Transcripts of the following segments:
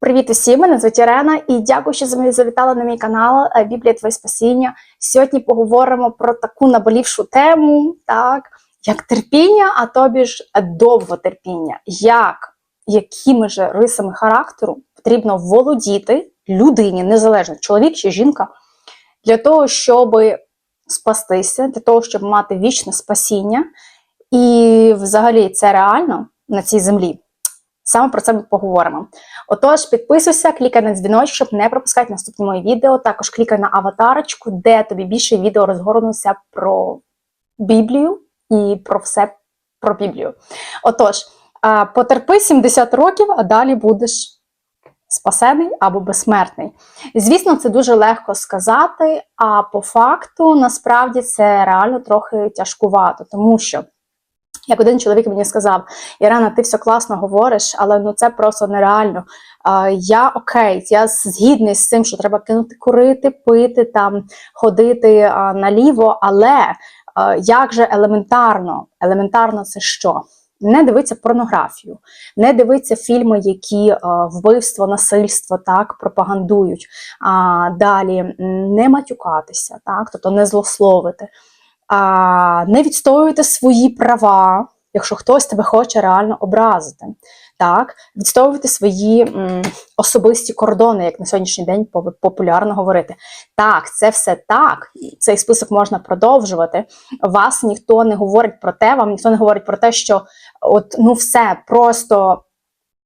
Привіт усім, мене звуть Ірена і дякую, що завітали на мій канал е, Біблія Твоє Спасіння. Сьогодні поговоримо про таку наболівшу тему, так, як терпіння, а тобі ж довготерпіння. Як, якими ж рисами характеру потрібно володіти людині, незалежно чоловік чи жінка, для того, щоб спастися, для того, щоб мати вічне спасіння. І взагалі це реально на цій землі. Саме про це ми поговоримо. Отож, підписуйся, клікай на дзвіночок, щоб не пропускати наступні мої відео. Також клікай на аватарочку, де тобі більше відео розгорнуться про Біблію і про все про Біблію. Отож, потерпи 70 років, а далі будеш спасений або безсмертний. Звісно, це дуже легко сказати, а по факту насправді це реально трохи тяжкувато, тому що. Як один чоловік мені сказав: Ірена, ти все класно говориш, але ну це просто нереально. А, Я окей, я згідний з цим, що треба кинути курити, пити, там ходити а, наліво, але а, як же елементарно? Елементарно це що? Не дивитися порнографію, не дивитися фільми, які а, вбивство, насильство так пропагандують. А, Далі не матюкатися, так, тобто не злословити а, не відстоювати свої права, якщо хтось тебе хоче реально образити. Так, відстоювати свої м, особисті кордони, як на сьогоднішній день популярно говорити. Так, це все так, цей список можна продовжувати. Вас ніхто не говорить про те, вам ніхто не говорить про те, що от ну все просто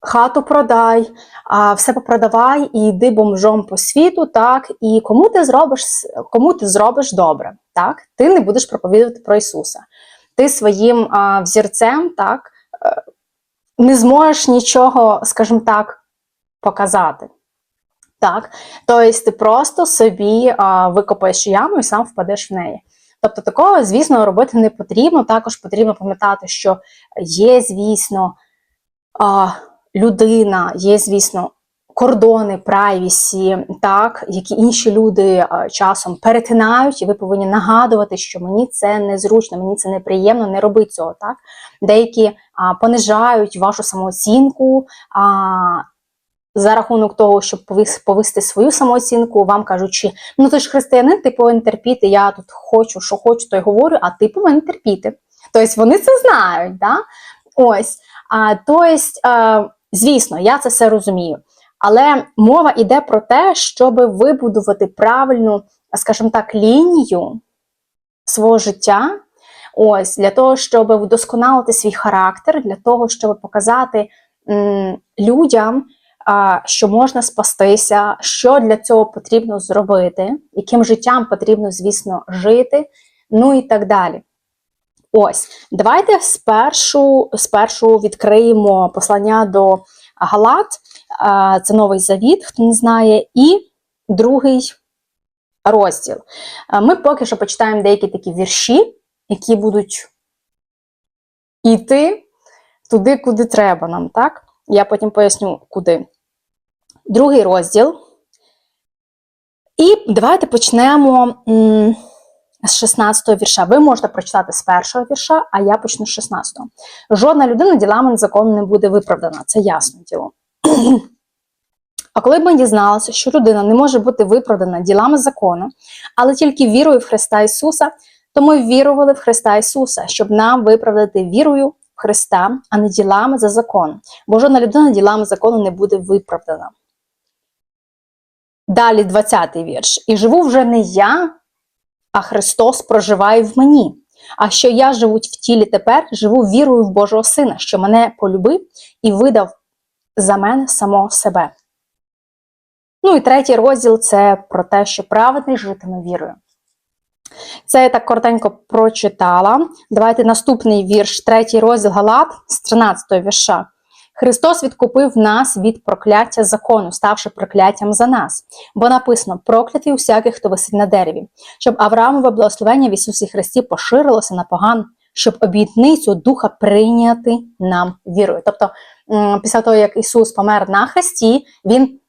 хату продай, а все попродавай і йди бомжом по світу, так, і кому ти зробиш кому ти зробиш добре, так, ти не будеш проповідувати про Ісуса. Ти своїм а, взірцем так, е, не зможеш нічого, скажімо так, показати. Так? Тобто ти просто собі а, викопаєш яму і сам впадеш в неї. Тобто, такого, звісно, робити не потрібно. Також потрібно пам'ятати, що є, звісно, а, людина, є, звісно, кордони прайвісі, так, які інші люди часом перетинають, і ви повинні нагадувати, що мені це незручно, мені це неприємно, не роби цього. так. Деякі а, понижають вашу самооцінку. А, за рахунок того, щоб повисти свою самооцінку, вам кажучи, ну ти ж християнин, ти повинен терпіти, я тут хочу, що хочу, то й говорю, а ти повинен терпіти. Тобто вони це знають. Да? Ось. А, Тобто, Звісно, я це все розумію. Але мова йде про те, щоб вибудувати правильну, скажімо так, лінію свого життя. Ось для того, щоб вдосконалити свій характер, для того, щоб показати м, людям, а, що можна спастися, що для цього потрібно зробити, яким життям потрібно, звісно, жити, ну і так далі. Ось, давайте спершу спершу відкриємо послання до Галат, це новий завіт, хто не знає, і другий розділ. Ми поки що почитаємо деякі такі вірші, які будуть йти туди, куди треба нам, так? Я потім поясню, куди. Другий розділ. І давайте почнемо з 16 го вірша. Ви можете прочитати з першого вірша, а я почну з 16-го. Жодна людина ділами закону не буде виправдана, це ясно діло. А коли б ми дізналися, що людина не може бути виправдана ділами закону, але тільки вірою в Христа Ісуса, то ми вірували в Христа Ісуса, щоб нам виправдати вірою в Христа, а не ділами за закон. Бо жодна людина ділами закону не буде виправдана. Далі 20-й вірш. І живу вже не я, а Христос проживає в мені. А що я живу в тілі тепер, живу вірою в Божого Сина, що мене полюбив і видав за мене самого себе. Ну і третій розділ це про те, що праведний житиме вірою. Це я так коротенько прочитала. Давайте наступний вірш, третій розділ Галат з 13 го вірша. Христос відкупив нас від прокляття закону, ставши прокляттям за нас. Бо написано: проклятий усякий, хто висить на дереві, щоб Авраамове благословення в Ісусі Христі поширилося на поган, щоб обітницю Духа прийняти нам вірою. Тобто, після того, як Ісус помер на хресті, Він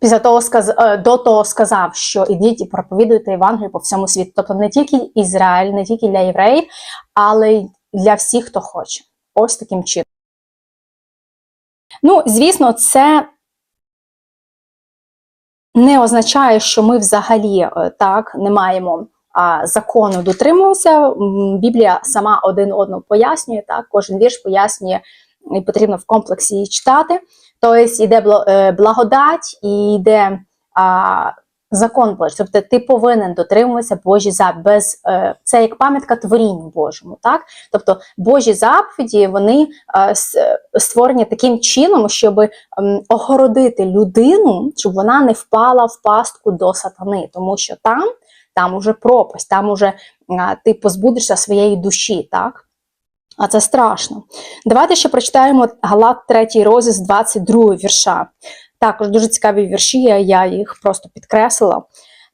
після того. Е, до того сказав, що ідіть і проповідуйте Євангелію по всьому світу. Тобто не тільки Ізраїль, не тільки для євреїв, але й для всіх, хто хоче. Ось таким чином. Ну, звісно, це не означає, що ми взагалі е, так не маємо а, закону дотримуватися. Біблія сама один одного пояснює, так, кожен вірш пояснює, і потрібно в комплексі її читати. Тобто йде е, благодать і йде а, закон Божий. Тобто ти повинен дотримуватися Божі. Без, е, це як пам'ятка творінню Божому. Так? Тобто Божі заповіді вони е, створені таким чином, щоб ем, огородити людину, щоб вона не впала в пастку до сатани, тому що там, там уже пропасть, там уже ти позбудешся своєї душі, так? А це страшно. Давайте ще прочитаємо Галат 3 розділ з 22 вірша. Також дуже цікаві вірші, я- їх просто підкреслила.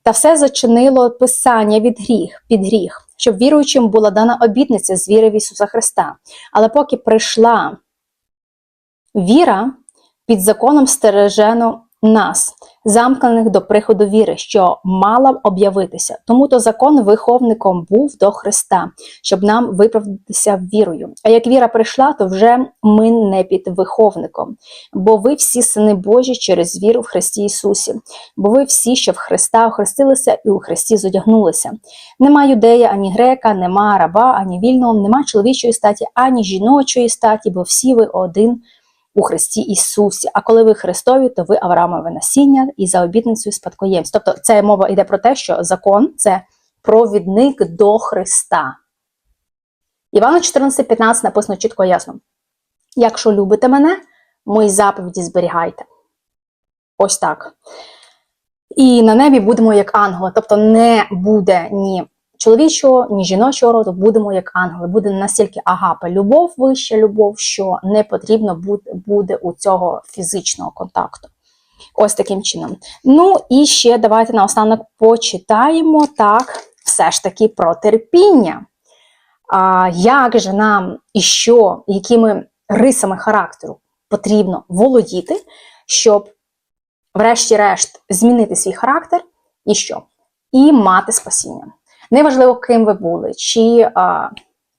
Та все зачинило Писання від гріх, під гріх, щоб віруючим була дана обітниця з віри в Ісуса Христа. Але поки прийшла віра, під законом стережено нас, замкнених до приходу віри, що мала б об'явитися. Тому то закон виховником був до Христа, щоб нам виправдатися вірою. А як віра прийшла, то вже ми не під виховником. Бо ви всі сини Божі через віру в Христі Ісусі, бо ви всі, що в Христа охрестилися і у Христі зодягнулися. Нема юдея, ані грека, нема раба, ані вільного, нема чоловічої статі, ані жіночої статі, бо всі ви один у Христі Ісусі. А коли ви Христові, то ви Авраамове насіння і за обітницею спадкоємць. Тобто, це мова йде про те, що закон це провідник до Христа. Івана 14,15 написано чітко і ясно. Якщо любите мене, мої заповіді зберігайте. Ось так. І на небі будемо як ангели, тобто не буде ні чоловічого, ні жіночого роду, будемо як ангели. Буде настільки агапа, любов, вища любов, що не потрібно буде, у цього фізичного контакту. Ось таким чином. Ну і ще давайте наостанок почитаємо так, все ж таки про терпіння. А, як же нам і що, якими рисами характеру потрібно володіти, щоб, врешті-решт, змінити свій характер і що? І мати спасіння. Неважливо, ким ви були, чи а,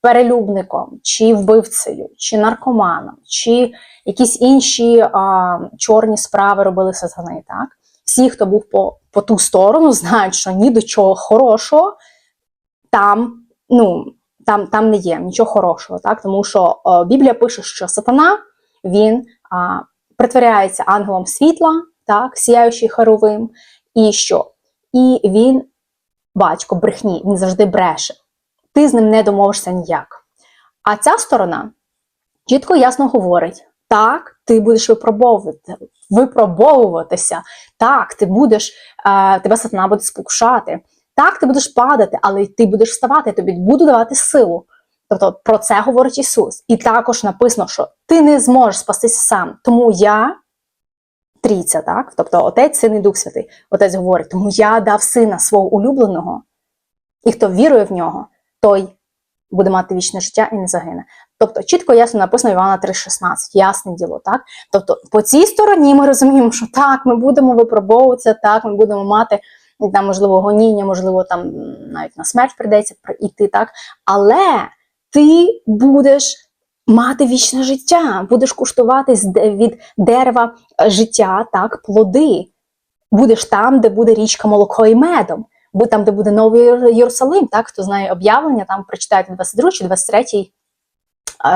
перелюбником, чи вбивцею, чи наркоманом, чи якісь інші а, чорні справи робили сатани. Так? Всі, хто був по, по ту сторону, знають, що ні до чого хорошого там, ну, там, там не є нічого хорошого, так? тому що о, Біблія пише, що сатана він а, притворяється ангелом світла, так, сіяючий харовим, і що? І він батько брехні, він завжди бреше. Ти з ним не домовишся ніяк. А ця сторона чітко ясно говорить: так, ти будеш випробовувати, випробовуватися, так, ти будеш, е, тебе сатана буде спокушати, так, ти будеш падати, але ти будеш вставати, тобі буду давати силу. Тобто про це говорить Ісус. І також написано, що ти не зможеш спастися сам. Тому я трійця, так? Тобто Отець, Син і Дух Святий. Отець говорить, тому я дав сина свого улюбленого, і хто вірує в нього, той буде мати вічне життя і не загине. Тобто, чітко ясно написано Івана 3,16, ясне діло, так? Тобто, по цій стороні ми розуміємо, що так, ми будемо випробовуватися, так, ми будемо мати там, можливо, гоніння, можливо, там навіть на смерть прийдеться йти, так? Але ти будеш мати вічне життя, будеш куштувати від дерева е, життя, так, плоди. Будеш там, де буде річка молоко і медом, бо там, де буде новий Єрусалим, так, хто знає об'явлення, там прочитайте 22 чи 23 е,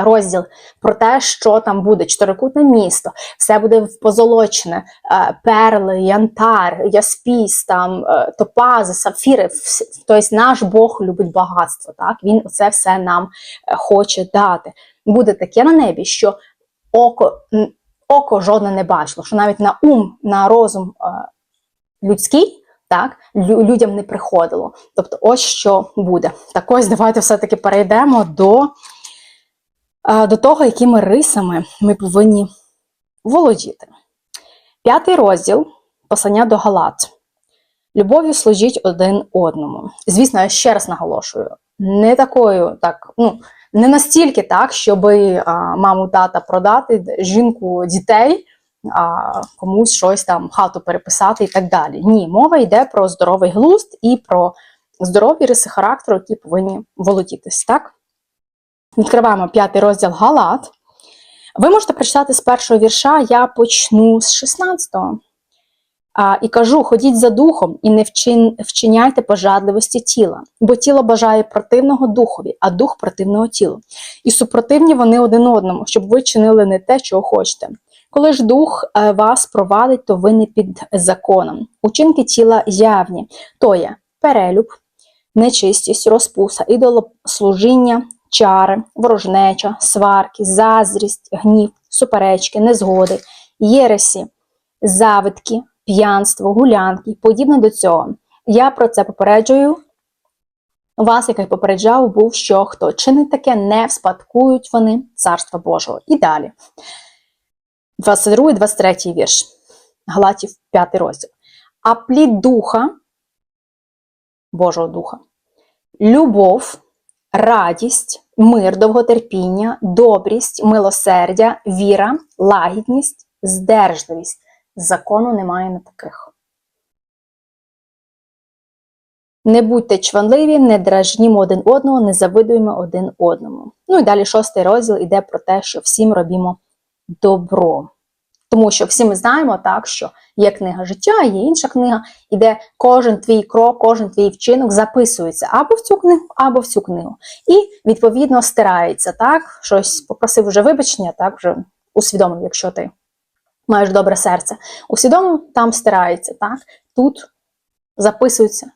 розділ про те, що там буде чотирикутне місто, все буде позолочене, е, перли, янтар, яспіс, там топази, сапфіри. Тобто наш Бог любить багатство. Так? Він це все нам хоче дати. Буде таке на небі, що око, око жодне не бачило, що навіть на ум, на розум е, людський. Так, людям не приходило. Тобто, ось що буде. Так ось давайте все-таки перейдемо до е, до того, якими рисами ми повинні володіти. П'ятий розділ послання до Галат. Любов'ю служіть один одному. Звісно, я ще раз наголошую, не такою, так, ну, не настільки так, щоб маму тата продати, жінку дітей, а, комусь щось там хату переписати і так далі. Ні, мова йде про здоровий глузд і про здорові риси характеру, які повинні володітись. Так? Відкриваємо п'ятий розділ Галат. Ви можете прочитати з першого вірша, я почну з 16-го. А, і кажу: ходіть за духом і не вчин, вчиняйте пожадливості тіла, бо тіло бажає противного духові, а дух противного тілу. І супротивні вони один одному, щоб ви чинили не те, чого хочете. Коли ж дух е, вас провадить, то ви не під законом. Учинки тіла явні, то є перелюб, нечистість, розпуса, ідолослужіння, чари, ворожнеча, сварки, заздрість, гнів, суперечки, незгоди, єресі, завидки, п'янство, гулянки і подібне до цього. Я про це попереджую вас, як я попереджав, був, що хто чинить таке, не вспадкують вони Царства Божого. І далі. 22, 23 вірш. Галатів 5 розділ. А плід духа, Божого Духа, любов, радість, мир, довготерпіння, добрість, милосердя, віра, лагідність, здержливість. Закону немає на таких. Не будьте чванливі, не дражнімо один одного, не завидуємо один одному. Ну і далі шостий розділ іде про те, що всім робімо добро. Тому що всі ми знаємо так, що є книга життя, є інша книга, і де кожен твій крок, кожен твій вчинок записується або в цю книгу, або в цю книгу. І відповідно стирається так. Щось попросив вже вибачення, так вже усвідомив, якщо ти маєш добре серце. Усвідомив, там стирається, так, тут записується.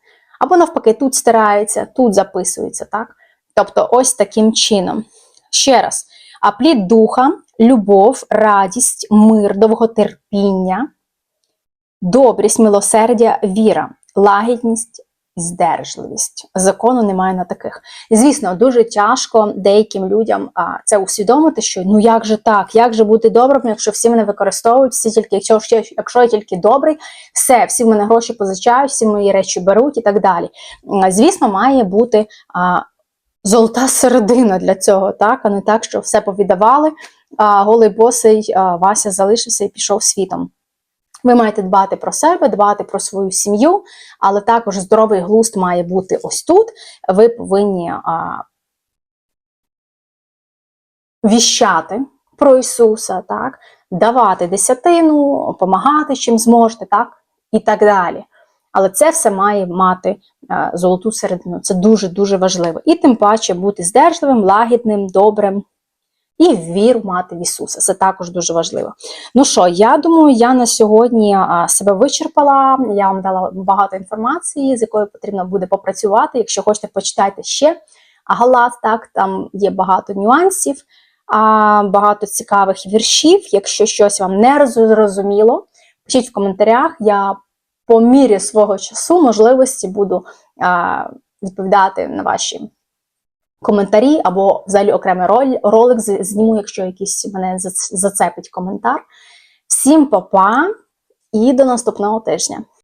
Або навпаки, тут стирається, тут записується, так? Тобто, ось таким чином. Ще раз, а плід духа, любов, радість, мир, довготерпіння, добрість, милосердя, віра, лагідність, здержливість. Закону немає на таких. І, звісно, дуже тяжко деяким людям а, це усвідомити, що ну як же так, як же бути добрим, якщо всі мене використовують, всі тільки, якщо, якщо я тільки добрий, все, всі в мене гроші позичають, всі мої речі беруть і так далі. Звісно, має бути а, золота середина для цього, так, а не так, що все повідавали, а голий босий а, Вася залишився і пішов світом. Ви маєте дбати про себе, дбати про свою сім'ю, але також здоровий глузд має бути ось тут. Ви повинні а, віщати про Ісуса, так, давати десятину, допомагати чим зможете, так, і так далі. Але це все має мати е, золоту середину. Це дуже-дуже важливо. І тим паче бути здержливим, лагідним, добрим і віру мати в Ісуса. Це також дуже важливо. Ну що, я думаю, я на сьогодні себе вичерпала. Я вам дала багато інформації, з якою потрібно буде попрацювати. Якщо хочете, почитайте ще. Галат, так, там є багато нюансів, багато цікавих віршів. Якщо щось вам не зрозуміло, пишіть в коментарях. Я по мірі свого часу, можливості буду відповідати на ваші коментарі, або взагалі окремий роль, ролик зніму, якщо якийсь мене зацепить коментар. Всім па-па і до наступного тижня!